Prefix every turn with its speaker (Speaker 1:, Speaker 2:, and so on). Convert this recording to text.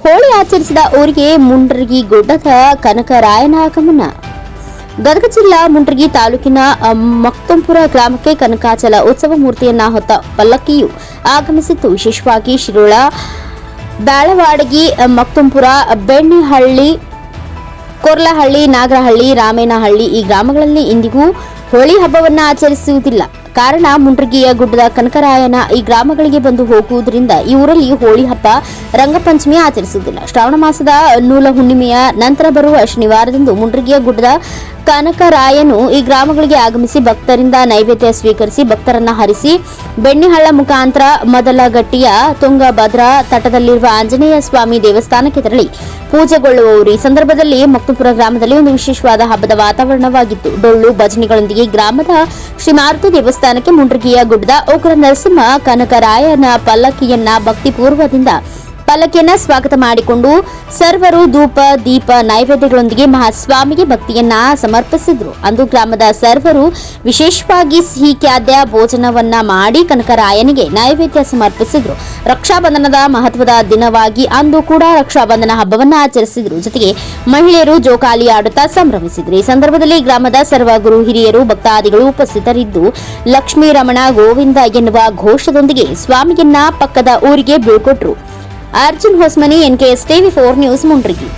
Speaker 1: ಹೋಳಿ ಆಚರಿಸಿದ ಊರಿಗೆ ಮುಂಡ್ರಗಿ ಗುಡ್ಡದ ಕನಕರಾಯನ ಆಗಮನ ಗದಗ ಜಿಲ್ಲಾ ಮುಂಡ್ರಗಿ ತಾಲೂಕಿನ ಮಕ್ತಂಪುರ ಗ್ರಾಮಕ್ಕೆ ಕನಕಾಚಲ ಉತ್ಸವ ಮೂರ್ತಿಯನ್ನ ಹೊತ್ತ ಪಲ್ಲಕ್ಕಿಯು ಆಗಮಿಸಿತ್ತು. ವಿಶೇಷವಾಗಿ ಶಿರೋಳ, ಬ್ಯಾಳವಾಡಗಿ ಮಕ್ತಂಪುರ, ಬೆಣ್ಣಿಹಳ್ಳಿ, ಕೊರ್ಲಹಳ್ಳಿ, ನಾಗರಹಳ್ಳಿ, ರಾಮೇನಹಳ್ಳಿ ಈ ಗ್ರಾಮಗಳಲ್ಲಿ ಇಂದಿಗೂ ಹೋಳಿ ಹಬ್ಬವನ್ನ ಆಚರಿಸುವುದಿಲ್ಲ. ಕಾರಣ ಮುಂಡ್ರಗಿಯ ಗುಡ್ಡದ ಕನಕರಾಯನ ಈ ಗ್ರಾಮಗಳಿಗೆ ಬಂದು ಹೋಗುವುದರಿಂದ ಈ ಊರಲ್ಲಿ ಹೋಳಿ ಹಬ್ಬ, ರಂಗಪಂಚಮಿ ಆಚರಿಸುವುದಿಲ್ಲ. ಶ್ರಾವಣ ಮಾಸದ ನೂಲ ಹುಣ್ಣಿಮೆಯ ನಂತರ ಬರುವ ಶನಿವಾರದಂದು ಮುಂಡ್ರಗಿಯ ಗುಡ್ಡದ ಕನಕರಾಯನು ಈ ಗ್ರಾಮಗಳಿಗೆ ಆಗಮಿಸಿ ಭಕ್ತರಿಂದ ನೈವೇದ್ಯ ಸ್ವೀಕರಿಸಿ ಭಕ್ತರನ್ನ ಹರಿಸಿ ಬೆಣ್ಣಿಹಳ್ಳ ಮುಖಾಂತರ ಮೊದಲಗಟ್ಟಿಯ ತುಂಗಭದ್ರಾ ತಟದಲ್ಲಿರುವ ಆಂಜನೇಯ ಸ್ವಾಮಿ ದೇವಸ್ಥಾನಕ್ಕೆ ತೆರಳಿ ಪೂಜೆಗೊಳ್ಳುವವರು. ಈ ಸಂದರ್ಭದಲ್ಲಿ ಮಕ್ತುಪುರ ಗ್ರಾಮದಲ್ಲಿ ಒಂದು ವಿಶೇಷವಾದ ಹಬ್ಬದ ವಾತಾವರಣವಾಗಿತ್ತು. ಡೊಳ್ಳು, ಭಜನೆಗಳೊಂದಿಗೆ ಗ್ರಾಮದ ಶ್ರೀ ಮಾರುತಿ ದೇವಸ್ಥಾನಕ್ಕೆ ಮುಂಡ್ರಗಿಯ ಗುಡ್ಡದ ಉಗ್ರ ನರಸಿಂಹ ಕನಕರಾಯನ ಪಲ್ಲಕ್ಕಿಯನ್ನ ಭಕ್ತಿಪೂರ್ವದಿಂದ ಪಲ್ಲಕ್ಕಿಯನ್ನ ಸ್ವಾಗತ ಮಾಡಿಕೊಂಡು ಸರ್ವರು ಧೂಪ, ದೀಪ, ನೈವೇದ್ಯಗಳೊಂದಿಗೆ ಮಹಾಸ್ವಾಮಿಗೆ ಭಕ್ತಿಯನ್ನ ಸಮರ್ಪಿಸಿದ್ರು. ಅಂದು ಗ್ರಾಮದ ಸರ್ವರು ವಿಶೇಷವಾಗಿ ಸಿಹಿ ಖಾದ್ಯ ಭೋಜನವನ್ನ ಮಾಡಿ ಕನಕರಾಯನಿಗೆ ನೈವೇದ್ಯ ಸಮರ್ಪಿಸಿದ್ರು. ರಕ್ಷಾಬಂಧನದ ಮಹತ್ವದ ದಿನವಾಗಿ ಅಂದು ಕೂಡ ರಕ್ಷಾಬಂಧನ ಹಬ್ಬವನ್ನ ಆಚರಿಸಿದ್ರು. ಜೊತೆಗೆ ಮಹಿಳೆಯರು ಜೋಕಾಲಿ ಆಡುತ್ತಾ ಸಂಭ್ರಮಿಸಿದ್ರು. ಈ ಸಂದರ್ಭದಲ್ಲಿ ಗ್ರಾಮದ ಸರ್ವ ಗುರು ಹಿರಿಯರು, ಭಕ್ತಾದಿಗಳು ಉಪಸ್ಥಿತರಿದ್ದು ಲಕ್ಷ್ಮೀ ರಮಣ ಗೋವಿಂದ ಎನ್ನುವ ಘೋಷದೊಂದಿಗೆ ಸ್ವಾಮಿಯನ್ನ ಪಕ್ಕದ ಊರಿಗೆ ಬೀಳ್ಕೊಟ್ರು. Arjun Hosmani N K S T V four news മുണ്ടിരിക്കും.